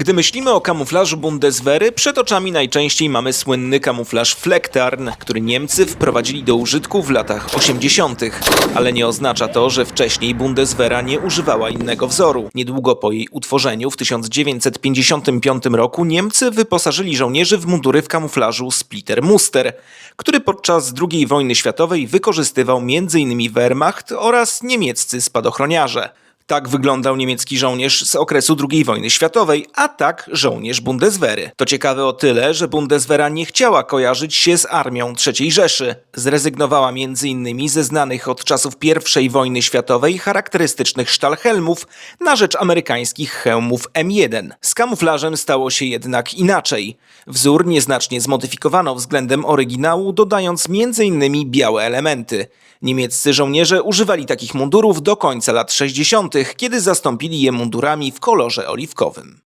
Gdy myślimy o kamuflażu Bundeswehry, przed oczami najczęściej mamy słynny kamuflaż Flecktarn, który Niemcy wprowadzili do użytku w latach 80. Ale nie oznacza to, że wcześniej Bundeswehra nie używała innego wzoru. Niedługo po jej utworzeniu w 1955 roku Niemcy wyposażyli żołnierzy w mundury w kamuflażu Splitter Muster, który podczas II wojny światowej wykorzystywał m.in. Wehrmacht oraz niemieccy spadochroniarze. Tak wyglądał niemiecki żołnierz z okresu II wojny światowej, a tak żołnierz Bundeswehry. To ciekawe o tyle, że Bundeswehra nie chciała kojarzyć się z armią III Rzeszy. Zrezygnowała m.in. ze znanych od czasów I wojny światowej charakterystycznych sztalhelmów na rzecz amerykańskich hełmów M1. Z kamuflażem stało się jednak inaczej. Wzór nieznacznie zmodyfikowano względem oryginału, dodając m.in. białe elementy. Niemieccy żołnierze używali takich mundurów do końca lat 60., kiedy zastąpili je mundurami w kolorze oliwkowym.